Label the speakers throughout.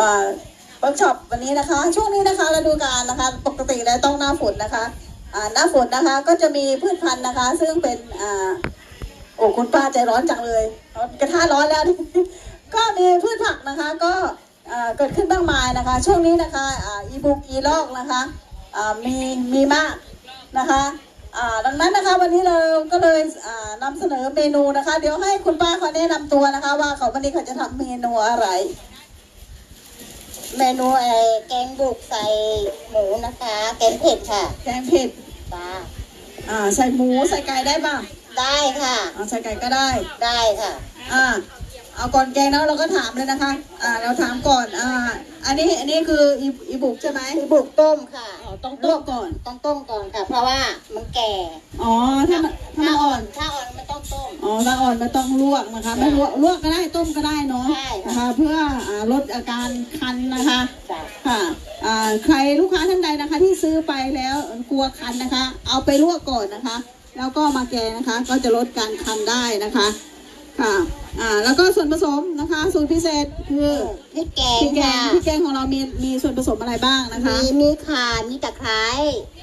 Speaker 1: เวิร์กช็อปวันนี้นะคะ ช่วงนี้นะคะฤดูกาลนะคะ ปกติแล้วต้องหน้าฝนนะคะหน้าฝนนะคะก็จะมีพืชพันธุ์นะคะ ซึ่งเป็นอโอ้คุณป้าใจร้อนจังเลยกระทะร้อนแล้ว ก็มีพืชผักนะคะก็เกิดขึ้นมากมายนะคะ ช่วงนี้นะคะอีบุกอีลอกนะคะมีมีมากนะคะดังนั้นนะคะวันนี้เราก็เลยอ่านำเสนอเมนูนะคะ เดี๋ยวให้คุณป้าเขาแนะนำตัวนะคะ ว่าเขาวันนี้เขาจะทำเมนูอะไร
Speaker 2: เมนูไอ้แกงบุกใส่หมูนะคะ แกงเผ็ดค่ะ
Speaker 1: แกงเผ็ด
Speaker 2: จ้า
Speaker 1: อ่าใส่หมูใส่ไก่ได้ป่ะ
Speaker 2: ได้ค่ะ
Speaker 1: อ่าใส่ไก่ก็ได้
Speaker 2: ได้ค่ะ
Speaker 1: อ่าเอาก่อนแกงแล้วเราก็ถามเลยนะคะ อ่า เราถามก่อน อ่า อันนี้ อันนี้คืออีอีบุกใช่ไหม
Speaker 2: ที่บุกต้มค่ะ
Speaker 1: อ๋อ ต้องลวกก่อน
Speaker 2: ต้องต้มก่อนค่ะ เพราะว่ามันแก่
Speaker 1: อ๋อ ถ้ามันถ้ามันอ่อน
Speaker 2: ถ้าอ่อนมันต้อง ต้ม
Speaker 1: อ๋อถ้าอ่อนไม่ต้องลวกนะคะ ไม่ลวกลวกก็ได้ต้มก็ได้เนาะ
Speaker 2: ใช่ค่ะ
Speaker 1: นะคะเพื่ออ่าลดอาการคันนะคะ
Speaker 2: จ้า
Speaker 1: ค่ะอ่าใครลูกค้าท่านใดนะคะ ที่ซื้อไปแล้วกลัวคันนะคะ เอาไปลวกก่อนนะคะ แล้วก็มาแกงนะคะก็จะลดการคันได้นะคะ ค่ะ อ่า แล้วก็ส่วนผสมนะคะ สูตรพิเศษคือ
Speaker 2: พริกแก
Speaker 1: พ
Speaker 2: ง
Speaker 1: ริกแกง
Speaker 2: ค่ะ
Speaker 1: พริกแกงของเรามีมีส่วนผสมอะไรบ้างนะคะ
Speaker 2: มีมีข่ามีตะไคร้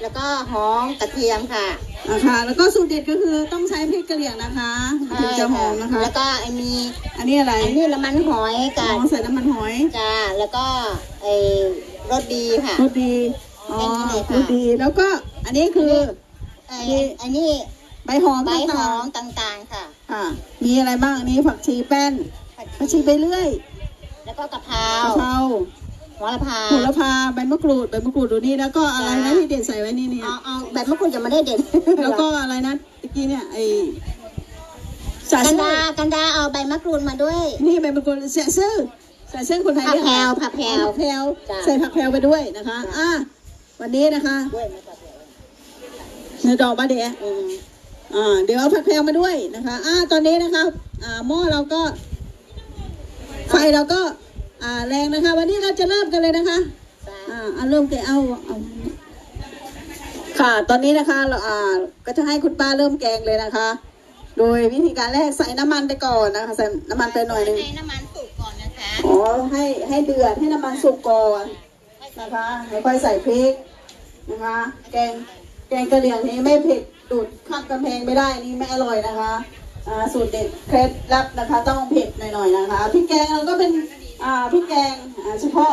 Speaker 2: แล้วก็หอมกระเทียมค่ะ
Speaker 1: นะคะแล้วก็สูตรเด็ดก็คือต้องใช้พริกกะเหรี่ยงนะคะถึงจะหอมนะคะ
Speaker 2: แล้วก็ไอ้มี
Speaker 1: อันนี้อะไร
Speaker 2: อันนี้น้ำมันหอย
Speaker 1: อ๋
Speaker 2: กั
Speaker 1: อบใส่น้ำมันหอย
Speaker 2: จ้าแล้วก็ไอ้รสดีค่ะ
Speaker 1: รสดีอ๋อ
Speaker 2: แค่นี้เลยค่ะ
Speaker 1: รสดีแล้วก็อันนี้คือ
Speaker 2: ไอ้อันนี้
Speaker 1: ใบหอม
Speaker 2: ใบห
Speaker 1: ต่า
Speaker 2: องมต่างๆค่ะ
Speaker 1: ๆ ค่ะ มีอะไรบ้างอันนี้ผักชีแป้นผักชีไปเรื่อย
Speaker 2: แล้วก็กะเพรากะ
Speaker 1: เพรา
Speaker 2: หัวละพา
Speaker 1: โหระพาใบมะกรูดใบมะกรูดดูนี่แล้วก็อะไรนะ
Speaker 2: จ้า
Speaker 1: ที่เด็ดใส่ไว้นี่เนี่ย
Speaker 2: เอาเอาแบบเมื่อคุณจะไม่ได้เด่น
Speaker 1: แล้วก็อะไรนะตะกี้เนี่ยไอสา
Speaker 2: กัน
Speaker 1: ซื่
Speaker 2: ดา
Speaker 1: อ
Speaker 2: กันดาเอาใบมะกรูดมาด้วย
Speaker 1: นี่ใบมะกรูดเสียซื่อใส่เส้นคนไทย
Speaker 2: ผัก
Speaker 1: เรียก
Speaker 2: แพรว
Speaker 1: อะไร
Speaker 2: ผักแพรว
Speaker 1: ผักแพรว
Speaker 2: จ้ะ
Speaker 1: ใส่ผักแพรวไปด้วยนะคะอะวันนี้นะคะ
Speaker 2: ด้วยไหมครับ
Speaker 1: เนื้อดอกบาเดะ
Speaker 2: อืม
Speaker 1: อ่า เดี๋ยวเอาผักแพรวมาด้วยนะคะอ่าตอนนี้นะคะอ่าหม้อเราก็ ไฟเราก็อ่าแรงนะคะ วันนี้เราจะเริ่มกันเลยนะคะ
Speaker 2: จ้า
Speaker 1: อ่าเอาเริ่มกันเอาเอาค่ะ ตอนนี้นะคะเราอ่าก็จะให้คุณป้าเริ่มแกงเลยนะคะ โดยวิธีการแรกใส่น้ำมันไปก่อนนะคะใส่น้ำมันไปหน่อยหนึง
Speaker 2: ให้น้ำมันสุกก่อนนะคะ
Speaker 1: อ๋อให้ให้เดือดให้น้ำมันสุกก่อนนะคะแล้วค่อยใส่พริกนะคะ แกงแกงกะเหรี่ยงนี้ไม่เผ็ด ดูดข้ามกำแพงไม่ได้นี่ไม่อร่อยนะคะสูตรเด็ดเคล็ดลับนะคะ ต้องเผ็ดหน่อยๆนะคะพริกแกงเราก็เป็นพริกแกงเฉพาะ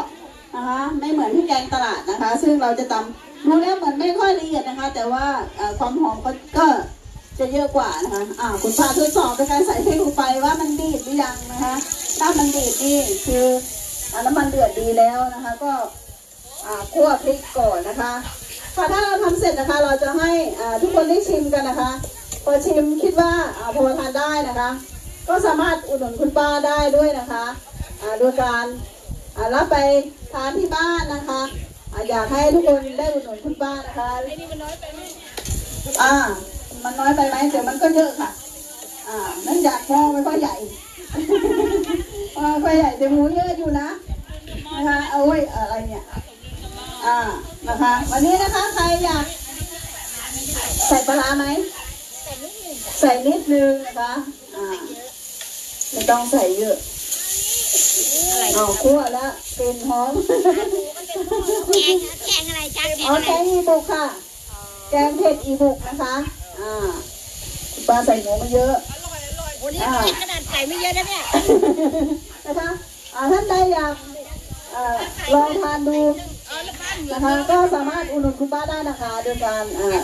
Speaker 1: นะคะไม่เหมือนพริกแกงตลาดนะคะ ซึ่งเราจะตำรู้แล้วเหมือนไม่ค่อยละเอียดนะคะ แต่ว่าความหอมก็จะเยอะกว่านะคะอ่าคุณพาทดสอบในการใส่พริกลงไปว่ามันดีดหรือยังนะคะ ถ้ามันดีดนี่คือน้ำมันเดือดดีแล้วนะคะ ก็คั่วพริกก่อนนะคะ ค่ะถ้าเราทำเสร็จนะคะ เราจะให้ทุกคนได้ชิมกันนะคะ พอชิมคิดว่าพอทานได้นะคะ ก็สามารถอุดหนุนคุณป้าได้ด้วยนะคะโดยการรับไปทานที่บ้านนะคะอยากให้ทุกคนได้อุดหนุนคุณป้านะคะไอ้นี่มันน้อยไปไหมอ่า มันน้อยไปไหมเดี๋ยวมันก็เยอะค่ะ อ่านั่นอยากมองไม่ค่อยใหญ่อ่ค่อยใหญ่แต่หมูเยอะอยู่นะนะคะเอาไว้ยอะไรเนี่ย อ่านะคะ วันนี้นะคะใครอยากใส่ปลาร้าไหมใส่นิดนึงนะคะอ่าไม่ต้องใส่เยอะเอาคั่วแล้วกลิ่นหอม
Speaker 2: แกงแกงอะไรจ้าแกง
Speaker 1: อ๋อ
Speaker 2: อะไร
Speaker 1: แกงอีบุกค่ะ แกงเผ็ดอีบุกนะคะ อ่าคุณปลาใส่หมูมาเยอะ
Speaker 2: วันนี้ขนาดใส่ไม่เยอะนะเนี่ย
Speaker 1: นะคะอ่าท่านใดอยากอ่าลองทานดู นะคะ ก็สามารถอุดหนุนคุณป้าได้นะคะ โดยการอ่า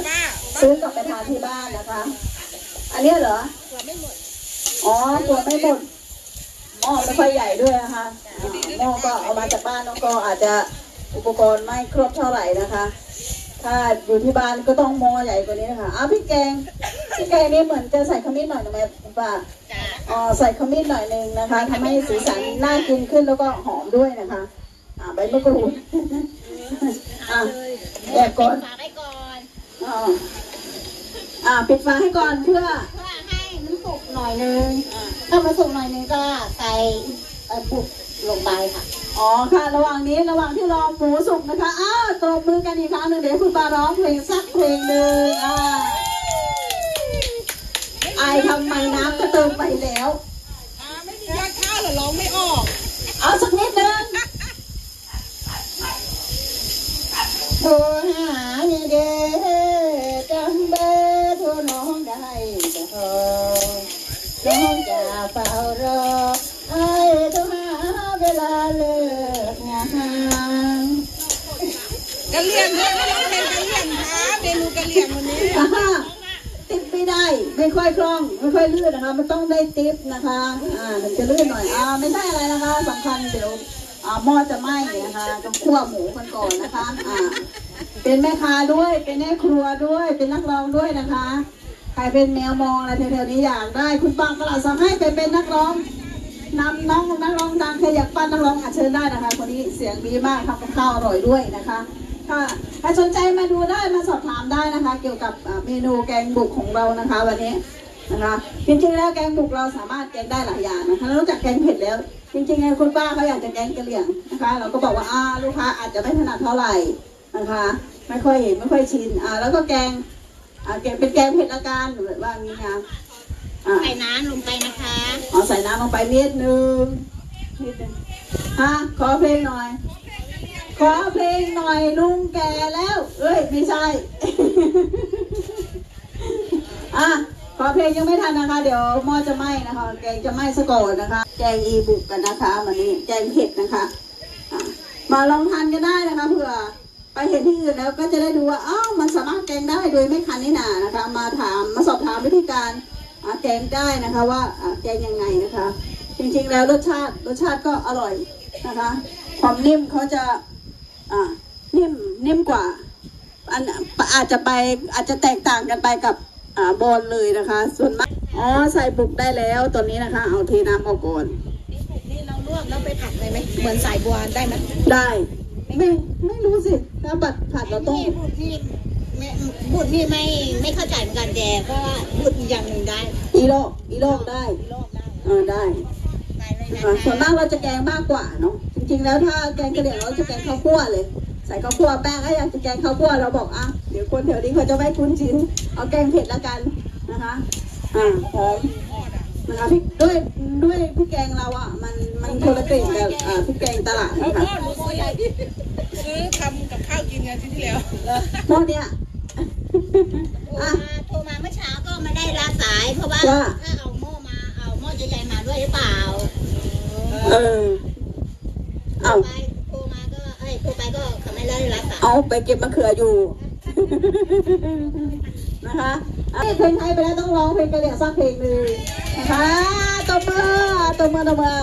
Speaker 1: ซื้อกลับไปทานที่บ้านนะคะ อันเนี้ยเหรออ๋อตัวไม่หมดหม้อไม่ค่อยใหญ่ด้วยนะคะอ่าหม้อก็เอามาจากบ้านน้องก็อาจจะอุปกรณ์ไม่ครบเท่าไหร่นะคะ ถ้าอยู่ที่บ้านก็ต้องหม้อใหญ่กว่านี้นะคะอ้าวพริกแกงพริกแกงนี่เหมือนจะใส่ขมิ้นหน่อยนะแม่คุณป้า
Speaker 2: จ้า
Speaker 1: อ๋อใส่ขมิ้นหน่อยหนึงนะคะทำให้สีสันน่ากินขึ้นแล้วก็หอมด้วยนะคะ อ่าใบมะกรูดอ่าแอบก่อน
Speaker 2: ฝากไว้ก่อน
Speaker 1: อ่าอ่าปิดฝาให้ก่อนเพื่อ
Speaker 2: เพื่อให้มันสุกหน่อยนึงถ้ามันสุกหน่อยนึงก็ใส่เอ่อบุกลงไปค่ะ
Speaker 1: อ๋อค่ะ ระหว่างนี้ระหว่างที่รอหมูสุกนะคะอ้าวตบมือกันอีกครั้งหนึ่งเดี๋ยวคุณปาร้องเพลงสักเพลงหนึ่งอ่าไอายทำไมน้ำก็เติมไปแล้ว
Speaker 3: ไม่มียอดข้าวเหรอร้องไม่ออก
Speaker 1: เอาสักนิดนึง
Speaker 2: โทรหาเนี่เด้อจำเบอร์โทรน้องได้จะโทรน้องจะเฝ้ารอไอ้โทรหาเวลาเลิกงาน
Speaker 3: กะเหรี่ยงด้วยร้องเพลงกะเหรี่ยงครับเมนูกะเหรี่ยงวันนี้
Speaker 1: ติดไม่ได้ไม่ค่อยคล่องไม่ค่อยลื่นนะคะ มันต้องได้ติปนะคะ อ่าถึงจะลื่นหน่อยอ่าไม่ใช่อะไรนะคะสำคัญเดี๋ยวอ่า หม้อจะไหม้นะคะต้องคั่วหมูกันก่อนนะคะอ่าเป็นแม่ค้าด้วยเป็นแม่ครัวด้วยเป็นนักร้องด้วยนะคะ ใครเป็นแมวมองอะไรแถวๆนี้อยากได้ คุณปังกระดาสั่งให้ไปเป็นนักร้องนำน้องนักร้องดังใครอยากปั้นนักร้องอาเชิญได้นะคะคนนี้เสียงดีมากทำกับข้าวอร่อยด้วยนะคะถ้าใครสนใจมาดูได้มาสอบถามได้นะคะ เกี่ยวกับเมนูแกงบุกของเรานะคะ วันนี้ นะคะจริงๆแล้วแกงบุกเราสามารถแกงได้หลายอย่างนะคะนอกจากแกงเผ็ดแล้ว จริงๆแล้วคุณป้าเขาอยากจะแกงกะเหรี่ยงนะคะ เราก็บอกว่าอ่าลูกค้าอาจจะไม่ถนัดเท่าไหร่นะคะ ไม่ค่อยเห็นไม่ค่อยชินอ่าแล้วก็แกงอ่าแกงเป็นแกงเผ็ดละกันหรือว่างี้นะอ่า
Speaker 2: ใส่น้ำลงไปนะคะ
Speaker 1: เอาใส่น้ำลงไปนิดนึงนิดนึงฮะขอเพลงหน่อย ขอเพลงหน่อยลุงแก่แล้วเอ้ยไม่ใช่อะข อเพลงยังไม่ทันนะคะ เดี๋ยวหม้อจะไหม้นะคะ แกงจะไหม้ซะก่อนนะคะ แกงอีบุกกันนะคะวันนี้แกงเผ็ดนะคะอะมาลองทานกันได้นะคะเผื่อไปเห็นที่อื่นแล้วก็จะได้ดูว่าอ้าวมันสามารถแกงได้โดยไม่คันนี่นานะคะ มาถามมาสอบถามวิธีการอะแกงได้นะคะว่าอะแกงยังไงนะคะ จริงๆแล้วรสชาติรสชาติก็อร่อยนะคะ ความนิ่มเขาจะอ่านิ่มนิ่มกว่าอันอาจจะไปอาจจะแตกต่างกันไปกับ บอลเลยนะคะ ส่วนมากอ๋อใส่บุกได้แล้วตอนนี้นะคะ เอาเทน้ำออกก่อน
Speaker 3: นี่เราลวกแล้วไปผัดเลยไหมเหมือนสายบัวได้ไหม
Speaker 1: ได้ไม่ไม่รู้สิถ้าบัตรผัดเราต้อง
Speaker 2: นี่บุตรนี่ไม่บุตรนี่ไม่ไม่เข้าใจเหมือนกันแกเพราะว่าบุตรอย่างหนึ่งได้
Speaker 1: อีโลกอีโลกได้
Speaker 2: โลกได้
Speaker 1: เออได้
Speaker 2: ใส่เลยนะ
Speaker 1: อ่า
Speaker 2: คะ
Speaker 1: ส่วนมากเราจะแกงมากกว่าเนาะจริงๆแล้วถ้าแกงกระเดี่ยวเราจะแกงข้าวคั่วเลยใส่ข้าวคั่วแป้งก็อยากจะแกงข้าวคั่วเราบอกอะเดี๋ยวคนแถวนี้เขาจะไม่คุ้นชินเอาแกงเผ็ดละกันนะคะอ่าหอมนะคะพริกด้วยด้วยพริกแกงเราอะมันมันคนละกลิ่นกับอ่าพริกแกงตลาดนะคะ
Speaker 3: พ่อหนูซื้อซื้อทำกับข้าวกินไงที่ที่แล้ว
Speaker 1: หม้อเนี้ย
Speaker 2: โทร
Speaker 1: อะ
Speaker 2: มาโทรมาเมื่อเช้าก็ไม่ได้รับสายเพราะว่า
Speaker 1: ว่า
Speaker 2: ถ้าเอาหม้อมาเอาหม้อใหญ่ๆมาด้วยหรือเปล่า
Speaker 1: เออ เอา
Speaker 2: ไปเก็บ
Speaker 1: มะเขืออยู่ นะคะอะเพลงไทยไปแล้วต้องร้องเพลงกะเหรี่ยงสักเพลงหนึ่งนะคะตบมือตบมือตบมือ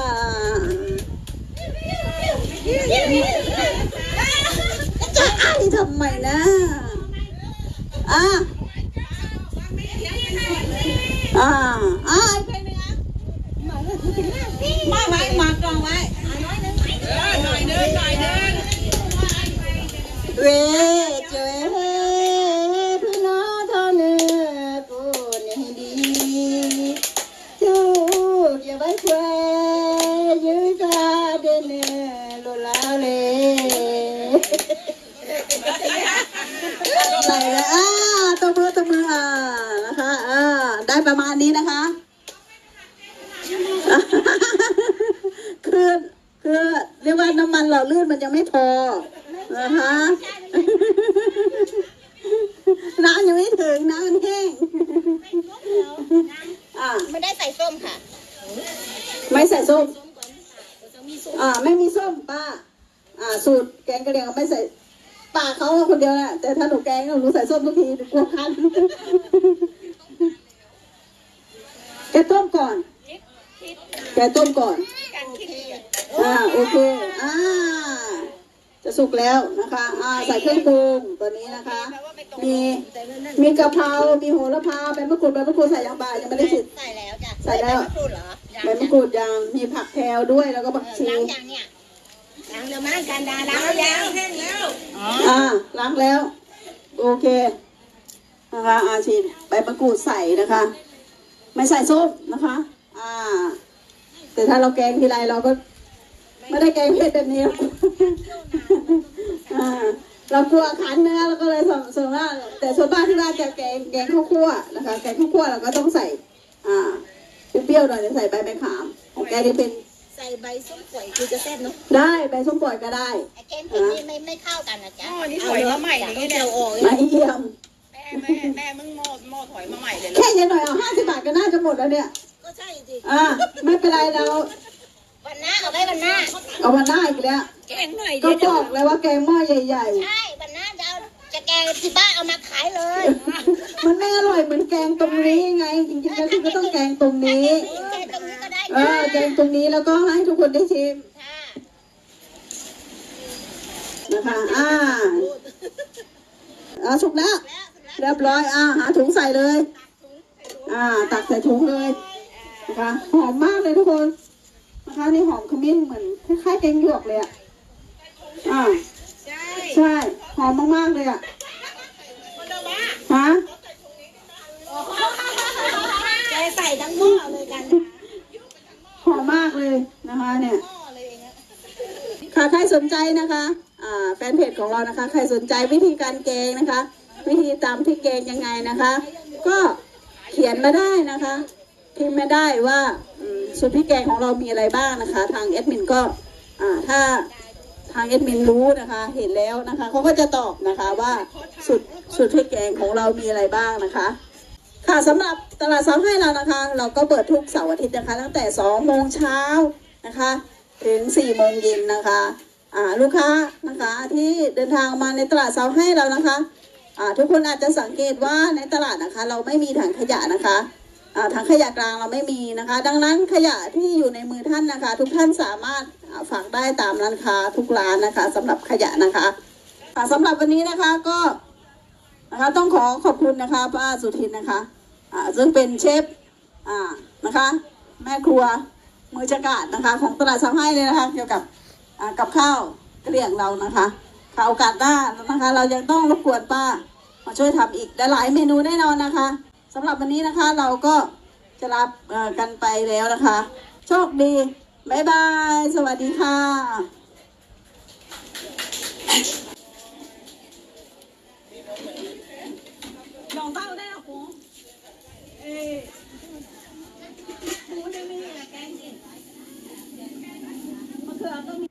Speaker 1: จะไอ้ทำไมนะอะอ่าอ่าอีกเพลงหนึ่งอะ
Speaker 3: มาไว้มากองไว้เออหน่อยเดินหน่อยเดิน
Speaker 1: เวเจอพี่น้องเท่าเนื้อกูนี่ดีจูกอย่าไปแควยืดตาเดินเนื้อโลลาเลยไหนละอ่าตบมือตบมืออ่านะคะอ่าได้ประมาณนี้นะคะ คือคือเรียกว่าน้ำมันหล่อลื่นมันยังไม่พอนะคะน้ำยังไม่ถึงน้ำมันแห้งอ่า
Speaker 2: ไม่ได้ใส่ส้มค่ะ
Speaker 1: ไม่ใส่ส้มอ่าไม่มีส้มป้า อ่า สูตรแกงกะเหรี่ยงไม่ใส่ป้าเขาคนเดียวแหละแต่ถ้าหนูแกงหนูใส่ส้มทุกทีหนูกลัวคันแกต้มก่อน แกต้มก่อนอ่าโอเค อ่า จะสุกแล้วนะคะ อ่าใส่เครื่องปรุงตัวนี้นะคะ มีมีกะเพรา มีโหระพาใบมะกรูดใบมะกรูดใส่ยังบ่ายังไม่ได้สิ
Speaker 2: ใส่แล้วจ้ะ
Speaker 1: ใส่แล้ว
Speaker 2: ใบมะกรูดเหรอยัง
Speaker 1: ใบมะกรูดยังมีผักแพรวด้วยแล้วก็ผักชี
Speaker 2: ล้างยังเนี่ยล้างแล้วมั้งกันดาล้างแล้วยัง
Speaker 3: แห้งแล้ว
Speaker 1: อ่าล้างแล้ว โอเคนะคะอาชีใบมะกรูดใส่นะคะ ไม่ใส่ส้มนะคะ อ่า แต่ถ้าเราแกงทีไรเราก็ ไม่ได้แกงเผ็ดแบบนี้หรอกอ่าเรากลัวขันเนื้อเราก็เลยส่วนส่วนมากแต่ส่วนมากที่บ้านจะแกงแกงข้าวคั่วนะคะแกงข้าวคั่วเราก็ต้องใส่ อ่าเปรี้ยวๆหน่อยจะใส่ใบมะขามของแกนี่เป็น
Speaker 2: ใส่ใบส้มป่วยคือจะแซ่บเนาะ
Speaker 1: ได้ใบส้มปล่อยก็ได้
Speaker 2: ไอ้แกงเผ็ดนี่ไม่ไม่เข้ากันนะจ๊ะ
Speaker 3: หม้อนี่ถอยมาใหม่เลย
Speaker 2: เนี่
Speaker 3: เนี่ยย
Speaker 2: ออกเลย
Speaker 1: มาเยี่ยม
Speaker 3: แม่แม่แม่มึงหม้อหม้อถอยมาใหม่เลย
Speaker 1: แค่ยันหน่อยเอาห้าสิบบาทก็น่าจะหมดแล้วเนี่ย
Speaker 2: ก็ใช่สิ
Speaker 1: อ่าไม่เป็นไรเรา
Speaker 2: วันหน้าเอาไว้วันหน้า
Speaker 1: เอาวันหน้าอีกแล้ว
Speaker 3: แกงหน่อย
Speaker 1: ก็
Speaker 3: เดี๋ยว
Speaker 1: บอกเลยว่าแกงหม้อใหญ่
Speaker 2: ใช่วันหน้าจะเอาจะแกงที่บ้านเอามาขายเลย
Speaker 1: ๆมันไม่อร่อยเหมือนแกงตรงนี้ไง จริงๆแล้วคุณก็ต้องแกงตรงนี้
Speaker 2: แกงตรงนี้ก็ได้
Speaker 1: เออแกงตรงนี้แล้วก็ให้ทุกคนได้ชิม
Speaker 2: ค่ะ
Speaker 1: นะคะอ่าอ่าสุกแล้ว เรียบร้อย อ่าหาถุงใส่เลย อ่า ตักใส่ถุงเลย นะคะหอมมากเลยทุกคนนะคะนี่หอมขมิ้นเหมือนคล้ายๆแกงหยวกเลยอะอ่า
Speaker 3: ใช่
Speaker 1: หอมมากๆเลยอะฮะ
Speaker 2: แกใส่ทั้งหม้อเลยกัน
Speaker 1: หอมมากเลยนะคะเนี่ยค่ะใครสนใจนะคะอ่าแฟนเพจของเรานะคะ ใครสนใจวิธีการแกงนะคะ วิธีตำพริกแกงยังไงนะคะ ก็เขียนมาได้นะคะ พิมพ์มาได้ว่าสูตรพริกแกงของเรามีอะไรบ้างนะคะ ทางแอดมินก็ถ้าทางแอดมินรู้นะคะ เห็นแล้วนะคะเขาก็จะตอบนะคะว่าสูตรสูตรพริกแกงของเรามีอะไรบ้างนะคะ ค่ะสำหรับตลาดเสาให้เรานะคะ เราก็เปิดทุกเสาร์อาทิตย์นะคะ ตั้งแต่2โมงเช้านะคะ ถึง4โมงเย็นนะคะลูกค้านะคะที่เดินทางมาในตลาดเสาให้เรานะคะทุกคนอาจจะสังเกตว่าในตลาดนะคะ เราไม่มีถังขยะนะคะ ถังขยะกลางเราไม่มีนะคะ ดังนั้นขยะที่อยู่ในมือท่านนะคะ ทุกท่านสามารถฝากได้ตามร้านค้าทุกร้านนะคะสำหรับขยะนะคะค่ะสำหรับวันนี้นะคะก็นะคะต้องขอขอบคุณนะคะป้าสุทินนะคะอ่าซึ่งเป็นเชฟอ่านะคะ แม่ครัวมือจักาดนะคะ ของตลาดสามให้เลยนะคะ เกี่ยวกับอ่ากับข้าวกระเลียงเรานะคะค่ะโอกาสหน้านะคะ เรายังต้องรบกวนป้ามาช่วยทำอีกหลายเมนูแน่นอนนะคะำหรับวันนี้นะคะเราก็จะรับกันไปแล้วนะคะ โชคดีบายบาย สวัสดีค่ะ ลองเต้าได้หรอครูเอ้ครูได้ไม่แกงสิมะเขือก็